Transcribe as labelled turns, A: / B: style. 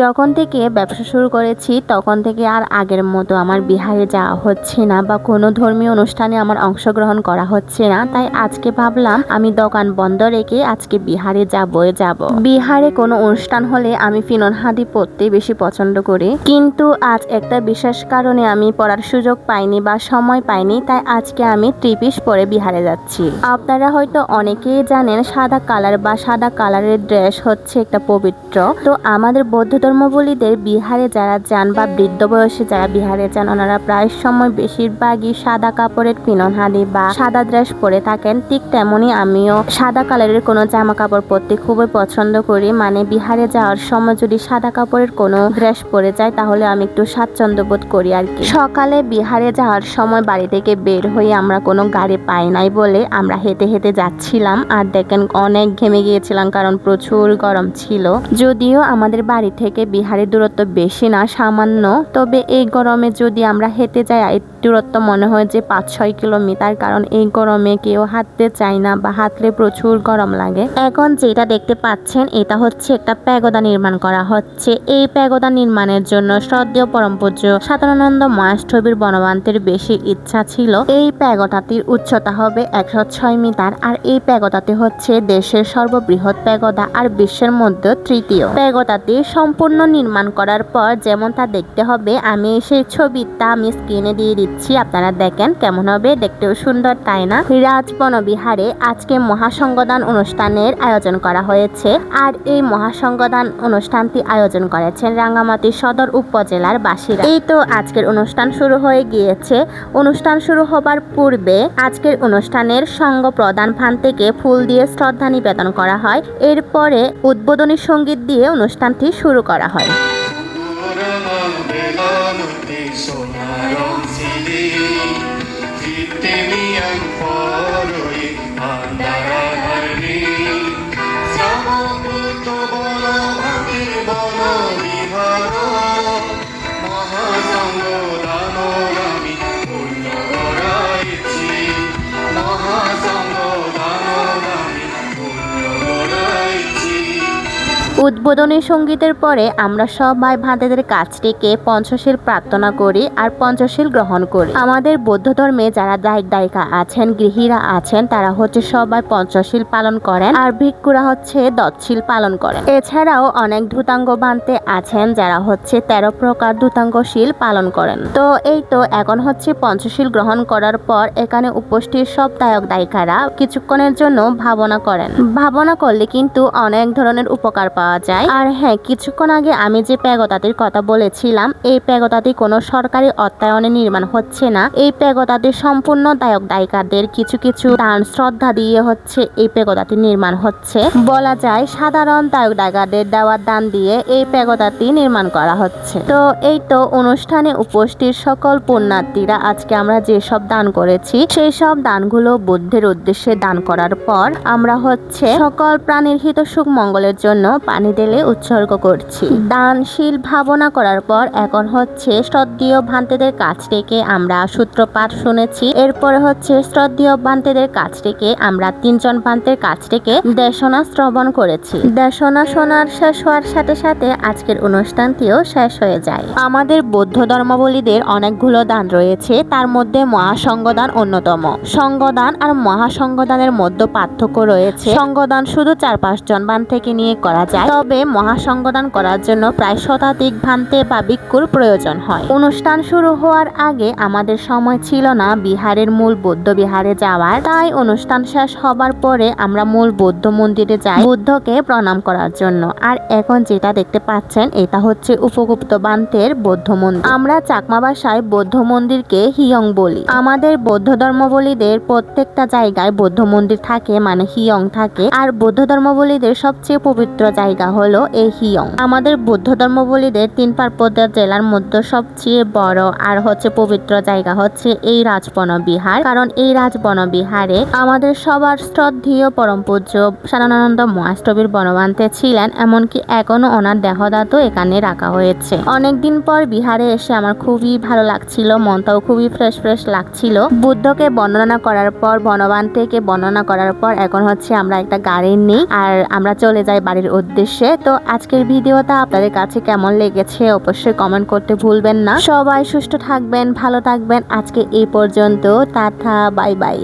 A: যখন থেকে ব্যবসা শুরু করেছি, তখন থেকে আর আগের মতো আমার বিহারে যাওয়া হচ্ছে না বা কোনো ধর্মীয় অনুষ্ঠানে আমার অংশগ্রহণ করা হচ্ছে না। তাই আজকে ভাবলাম আমি দোকান বন্ধ রেখে আজকে বিহারে যাবই যাব। বিহারে কোনো অনুষ্ঠান হলে আমি ফিনন হাদি পড়তে বেশি পছন্দ করি। কিন্তু আজ একটা বিশেষ কারণে আমি পড়ার সুযোগ পাইনি বা সময় পাইনি, তাই আজকে আমি ত্রিপিস পরে বিহারে যাচ্ছি। আপনারা হয়তো অনেকেই জানেন সাদা কালার বা সাদা কালারের ড্রেস হচ্ছে একটা পবিত্র। তো আমাদের বৌদ্ধ ধর্মাবলীদের বিহারে যারা যান বা বৃদ্ধ বয়সে যারা বিহারে যান, ওনারা প্রায় সময় বেশিরভাগই সাদা কাপড়ের পিনন হাদি বা সাদা ড্রেস পরে থাকেন। ঠিক তেমনি আমিও সাদা কালারের কোনো জামা কাপড় পরতে খুবই পছন্দ করি। মানে বিহারে যাওয়ার সময় যদি সাদা কাপড়ের কোনো ড্রেস পরে যায় তাহলে আমি একটু স্বাচ্ছন্দ্য বোধ করি আর কি। সকালে বিহারে যাওয়ার সময় বাড়ি থেকে বের হয়ে আমরা কোনো গাড়ি পাই নাই বলে আমরা হেঁটে হেঁটে যাচ্ছিলাম। আর দেখেন, অনেক ঘেমে গিয়েছিলাম কারণ প্রচুর গরম ছিল। যদিও আমাদের বাড়ি থেকে বিহারের দূরত্ব বেশি না সামান্য। তবে এই গরমে যদি আমরা হেঁটে যাই দূরত্ব মনে হয় যে পাঁচ ছয় কিলোমিটার, কারণ এই গরমে কেউ হাঁটতে চায় না বা হাঁটলে প্রচুর গরম লাগে। এখন যেটা দেখতে পাচ্ছেন, এটা হচ্ছে একটা প্যাগোদা নির্মাণ করা হচ্ছে। এই প্যাগোদা নির্মাণের জন্য শ্রদ্ধেয় পরম পূজ্য সাধারণানন্দ মহাষ্টবীর বনবান্তের বেশি ইচ্ছা ছিল। এই প্যাগোদাটির উচ্চতা হবে একশো ছয় মিটার আর এই প্যাগোদাটি হচ্ছে দেশের সর্ববৃহৎ প্যাগোদা আর বিশ্বের মধ্যে তৃতীয়। প্যাগোদাটি সম্পূর্ণ নির্মাণ করার পর যেমন তা দেখতে হবে, আমি সেই ছবিটা আমি স্ক্রিনে দিয়ে দিচ্ছি। আপনারা দেখেন কেমন হবে। দেখতেও সুন্দর, তাই না? রাজবন বিহারে আজকে মহাসংগদান অনুষ্ঠানের আয়োজন করা হয়েছে আর এই মহাসংগদান অনুষ্ঠানটি আয়োজন করেছেন রাঙ্গামাটি সদর উপজেলার বাসীরা। এই তো আজকের অনুষ্ঠান শুরু হয়ে গিয়েছে। অনুষ্ঠান শুরু হবার পূর্বে আজকের অনুষ্ঠানের সঙ্গ প্রদান ফান থেকে ফুল দিয়ে শ্রদ্ধা নিবেদন করা হয়। এরপরে উদ্বোধনী সংগীত দিয়ে অনুষ্ঠানটি শুরু করা হয়।
B: মহাসংগদানি
A: উদ্বোধনী সঙ্গীতের পরে আমরা সবাই ভান্তেদের কাছ থেকে পঞ্চশীল প্রার্থনা করি আর পঞ্চশীল গ্রহণ করি। আমাদের বৌদ্ধ ধর্মে যারা দায়িক দায়িকা আছেন, গৃহীরা আছেন, তারা হচ্ছে সবাই পঞ্চশীল পালন করেন আর ভিক্ষুরা হচ্ছে দৎশীল পালন করেন। এছাড়াও অনেক ধূতাঙ্গ বান্তে আছেন যারা হচ্ছে তেরো প্রকার ধূতাঙ্গশীল পালন করেন। তো এই তো এখন হচ্ছে পঞ্চশীল গ্রহণ করার পর এখানে উপস্থিত সব দায়ক দায়িকারা কিছুক্ষণের জন্য ভাবনা করেন। ভাবনা করলে কিন্তু অনেক ধরনের উপকার পাওয়া যায়। আর হ্যাঁ কিছুক্ষণ আগে আমি যে প্যাগতাটির কথা বলেছিলাম, এই প্যাগতাটি কোনো সরকারি অর্থায়নে নির্মাণ হচ্ছে না। এই প্যাগতাটি সম্পূর্ণ দায়ক দায়িকাদের কিছু কিছু দান শ্রদ্ধা দিয়ে হচ্ছে এই প্যাগতাটি নির্মাণ হচ্ছে। বলা যায়, সাধারণ দায়ক দায়িকাদের দেওয়ার দান দিয়ে এই প্যাগতাটি নির্মাণ করা হচ্ছে। তো এই তো অনুষ্ঠানে উপস্থিত সকল পুণ্যার্থীরা আজকে আমরা যেসব দান করেছি, সেই সব দানগুলো বুদ্ধের উদ্দেশ্যে দান করার পর আমরা হচ্ছে সকল প্রাণীর হিত সুখ মঙ্গলের জন্য পানি ঢেলে উৎসর্গ করছি। দানশীল ভাবনা করার পর এখন হচ্ছে শ্রদ্ধীয় ভান্তেদের কাছ থেকে আমরা সূত্রপাঠ শুনেছি। এরপরে হচ্ছে শ্রদ্ধীয় ভান্তেদের কাছ থেকে আমরা তিনজন ভান্তের কাছ থেকে দেশনা শ্রবণ করেছি। দেশনা শোনার শেষ হওয়ার সাথে সাথে আজকের অনুষ্ঠানটিও শেষ হয়ে যায়। আমাদের বৌদ্ধ ধর্মাবলীদের অনেকগুলো দান রয়েছে, তার মধ্যে মহাসংগদান অন্যতম। সঙ্গদান আর মহাসংগদানের মধ্যে পার্থক্য রয়েছে। সঙ্গদান শুধু চার পাঁচজন বান থেকে নিয়ে করা যায় তবে মহাসংগদান করার জন্য প্রায় শতাধিক ভান্তে বা ভিক্ষুর প্রয়োজন হয়। অনুষ্ঠান শুরু হওয়ার আগে আমাদের সময় ছিল না বিহারের মূল বৌদ্ধ বিহারে যাওয়ার। তাই অনুষ্ঠান শেষ হবার পরে আমরা মূল বৌদ্ধ মন্দিরে যাই বুদ্ধকে প্রণাম করার জন্য। আর এখন যেটা দেখতে পাচ্ছেন, এটা হচ্ছে উপগুপ্ত বান্তের বৌদ্ধ মন্দির। আমরা চাকমা ভাষায় বৌদ্ধ মন্দিরকে হিয়ং বলি। আমাদের বৌদ্ধ ধর্মাবলীদের প্রত্যেকটা জায়গায় বৌদ্ধ মন্দির থাকে মানে হিয়ং থাকে। আর বৌদ্ধ ধর্মাবলীদের সবচেয়ে পবিত্র জায়গা হলো এই হিয়ং। আমাদের বৌদ্ধ ধর্মাবলীদের তিন পার্বত্য জেলার মধ্যে সবচেয়ে বড় আর হচ্ছে পবিত্র জায়গা হচ্ছে এই রাজবন বিহার। কারণ এই রাজবন বিহারে আমাদের সবার শ্রদ্ধেয় পরম পূজ্য সারানন্দ মহাষ্টবীর বনবান্তে ছিলেন, এমনকি এখনও ওনার দেহদাতও এখানে রাখা হয়েছে। অনেকদিন পর বিহারে এসে আমার খুবই ভালো লাগছিল, মনটাও খুবই ফ্রেশ ফ্রেশ লাগছিল। বুদ্ধকে বর্ণনা করার পর বনবান থেকে বর্ণনা করার পর এখন হচ্ছে আমরা একটা গাড়ি নিই আর আমরা চলে যাই বাড়ির উদ্দেশ্যে। উদ্দেশ্যে তো আজকের ভিডিওটা আপনাদের কাছে কেমন লেগেছে অবশ্যই কমেন্ট করতে ভুলবেন না। সবাই সুস্থ থাকবেন, ভালো থাকবেন। আজকে এই পর্যন্ত, টাটা, বাই বাই।